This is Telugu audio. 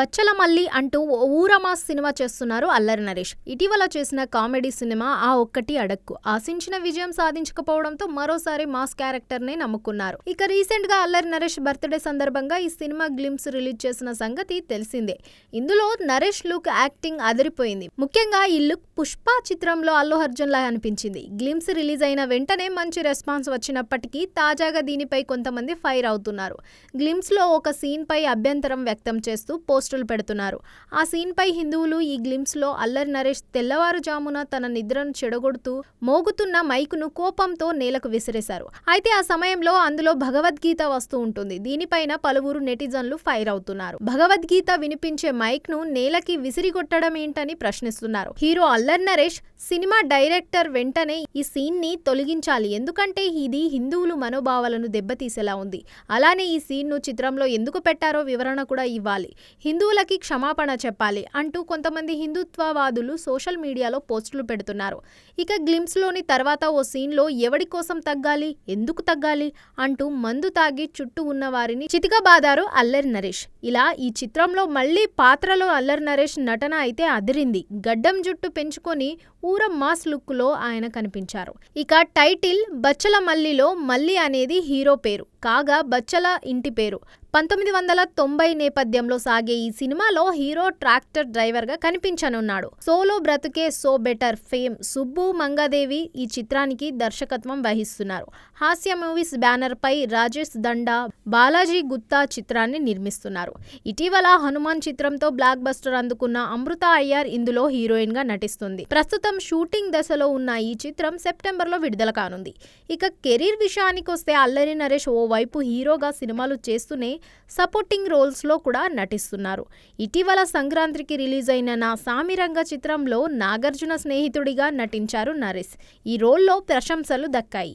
బచ్చల మల్లి అంటూ ఓ ఊరమాస్ సినిమా చేస్తున్నారు అల్లరి నరేష్. ఇటీవల చేసిన కామెడీ సినిమా ఆ ఒక్కటి అడక్కు. ఆశించిన విజయం సాధించకపోవడంతో మరోసారి మాస్ క్యారెక్టర్ నే నమ్ముకున్నారు. ఇక రీసెంట్గా అల్లరి నరేష్ బర్త్డే సందర్భంగా ఈ సినిమా గ్లిమ్స్ రిలీజ్ చేసిన సంగతి తెలిసిందే. ఇందులో నరేష్ లుక్ యాక్టింగ్ అదిరిపోయింది. ముఖ్యంగా ఈ లుక్ పుష్ప చిత్రంలో అల్లు అర్జున్ లా అనిపించింది. గ్లిమ్స్ రిలీజ్ అయిన వెంటనే మంచి రెస్పాన్స్ వచ్చినప్పటికీ తాజాగా దీనిపై కొంతమంది ఫైర్ అవుతున్నారు. గ్లిమ్స్లో ఒక సీన్ పై అభ్యంతరం వ్యక్తం చేస్తూ పోస్ట్ పోస్టులు పెడుతున్నారు. ఆ సీన్ పై హిందువులు ఈ గ్లిమ్స్లో అల్లరి నరేష్ తెల్లవారుజామున తన నిద్రను చెడగొడుతూ మోగుతున్న మైకును కోపంతో నేలకు విసిరేశారు. అయితే ఆ సమయంలో అందులో భగవద్గీత వస్తూ ఉంటుంది. దీనిపైన పలువురు నెటిజన్లు ఫైర్ అవుతున్నారు. భగవద్గీత వినిపించే మైక్ను నేలకి విసిరిగొట్టడం ఏంటని ప్రశ్నిస్తున్నారు. Hero Allari Naresh cinema director వెంటనే ఈ సీన్ని తొలగించాలి. ఎందుకంటే ఇది హిందువులు మనోభావాలను దెబ్బతీసేలా ఉంది. అలానే ఈ సీన్ను చిత్రంలో ఎందుకు పెట్టారో వివరణ కూడా ఇవ్వాలి. హిందువులకి క్షమాపణ చెప్పాలి అంటూ కొంతమంది హిందుత్వవాదులు సోషల్ మీడియాలో పోస్టులు పెడుతున్నారు. ఇక గ్లిమ్స్లోని తర్వాత ఓ సీన్లో ఎవడి కోసం తగ్గాలి ఎందుకు తగ్గాలి అంటూ మందు తాగి చుట్టూ ఉన్న వారిని చితికబాదారు అల్లరి నరేష్. ఇలా ఈ చిత్రంలో మళ్ళీ పాత్రలో అల్లరి నరేష్ నటన అయితే అదిరింది. గడ్డం జుట్టు పెంచుకొని ఊర మాస్ లుక్లో ఆయన కనిపించారు. ఇక టైటిల్ బచ్చల మల్లిలో మల్లి అనేది హీరో పేరు. కాగా బచ్చల ఇంటి పేరు. పంతొమ్మిది వందల తొంభై నేపథ్యంలో సాగే ఈ సినిమాలో హీరో ట్రాక్టర్ డ్రైవర్గా కనిపించనున్నాడు. Solo Brathuke so better fame Subbu Mangadevi ఈ చిత్రానికి దర్శకత్వం వహిస్తున్నారు. హాస్య మూవీస్ బ్యానర్ పై రాజేష్ దండా బాలాజీ గుత్తా చిత్రాన్ని నిర్మిస్తున్నారు. ఇటీవల హనుమాన్ చిత్రంతో బ్లాక్ బస్టర్ అందుకున్న అమృత అయ్యార్ ఇందులో హీరోయిన్గా నటిస్తుంది. ప్రస్తుతం షూటింగ్ దశలో ఉన్న ఈ చిత్రం సెప్టెంబర్లో విడుదల కానుంది. ఇక కెరీర్ విషయానికి వస్తే అల్లరి నరేష్ ఓ వైపు హీరోగా సినిమాలు చేస్తూనే సపోర్టింగ్ రోల్స్లో కూడా నటిస్తున్నారు. ఇటీవల సంక్రాంతికి రిలీజ్ అయిన నా సామిరంగ చిత్రంలో నాగార్జున స్నేహితుడిగా నటించారు నరేష్. ఈ రోల్లో ప్రశంసలు దక్కాయి.